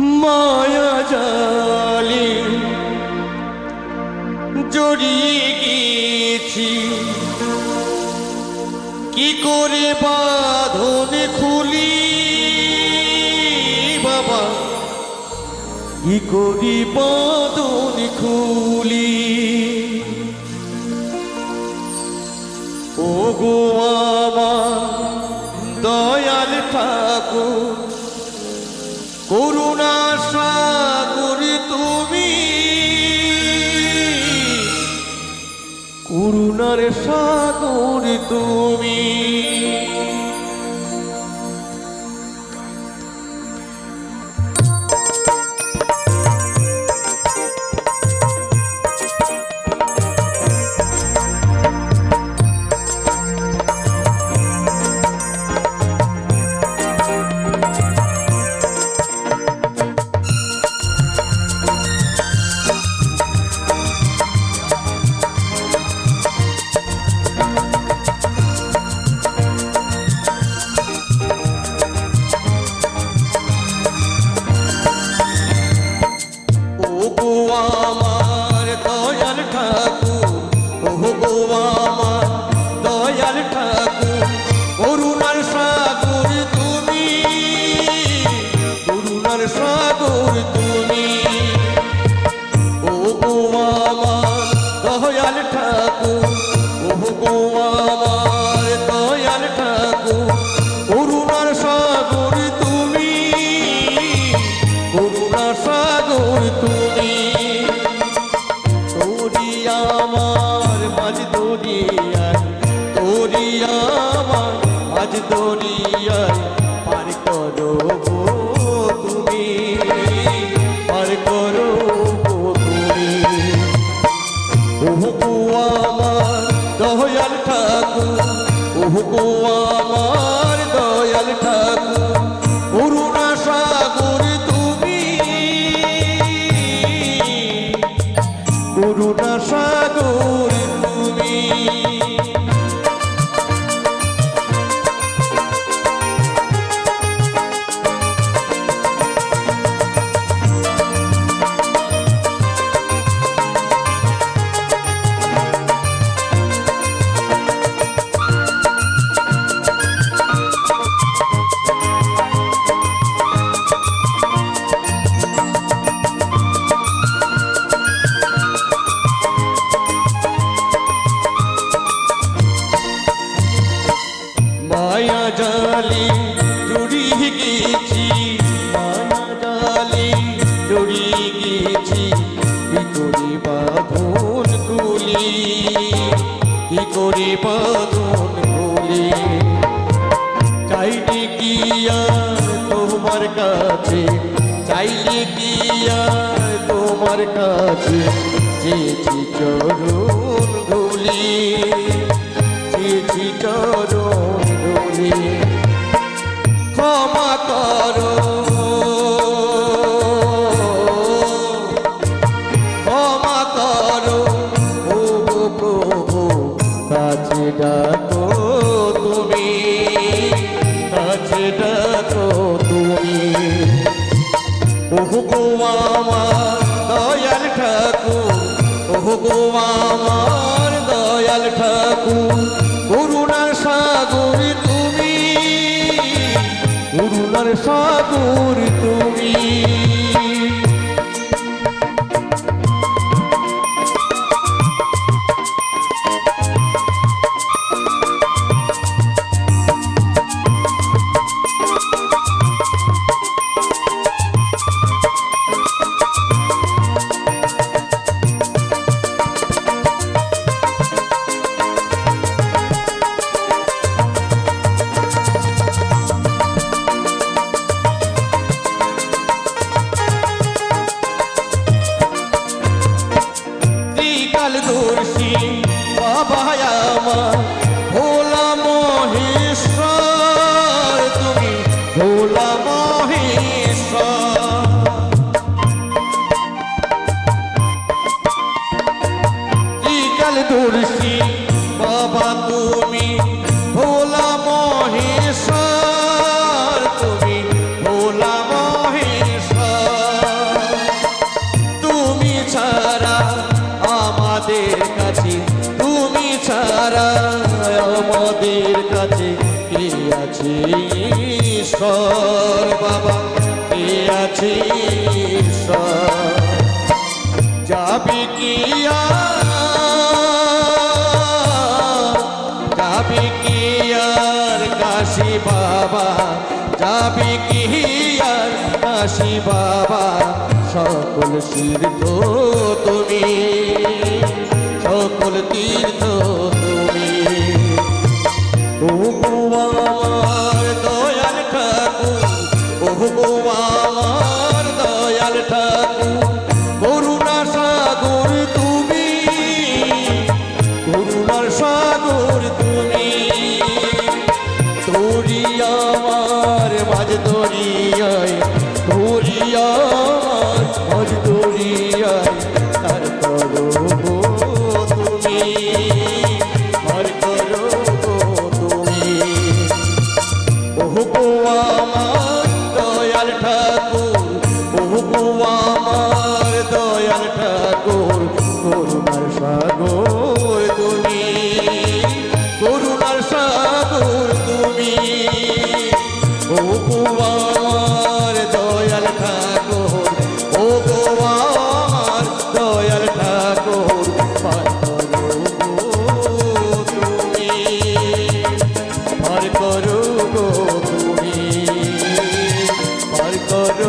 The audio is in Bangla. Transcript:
মায়া জালে জড়িয়ে গিয়েছি কি করে বাঁধন খুলি বাবা? কি করি বাঁধন খুলি? ও গো আমার দয়াল ঠাকুর সাগর তুমি তুমি। তোরি আমার মাঝ দরিয়ায় তোরি আমার মাঝ দরিয়ায় পার করো দয়াল ঠাকুর ওহো আমার গেছি কি করে বাঁধন কি করে বাঁধন চাইলে কি তোমার কাছে? চাইলে কি তোমার কাছে? চেয়েছি চরণ ধুলি চেয়েছি চরণ ধুলি। ক্ষমা করো। ডাকো তুমি। ওহু গো আমার দয়াল ঠাকুর। ওহু গো আমার দয়াল ঠাকুর। করুণার সাগর তুমি। করুণার সাগর তুমি। ত্রিকাল দর্শী। বাবা আমার ভোলা মহেশ্বর তুমি ভোলা মহেশ্বর। ত্রিকাল দর্শী আমাদের কাছে কে আছে ঈশ্বর বাবা? কে আছে ঈশ্বর? যাবে কি যাবে কি আর কাশি বাবা? যাবে কি আর কাশি বাবা? সকল তীর্থ তুমি, সকল তীর্থ সাগর, করুণার সাগর তুমি। করুণার সাগর তুমি। ও কুমার দয়াল ঠাকুর, ও কুমার দয়াল ঠাকুর, পার করো তুমি পার করো তুমি। পার করো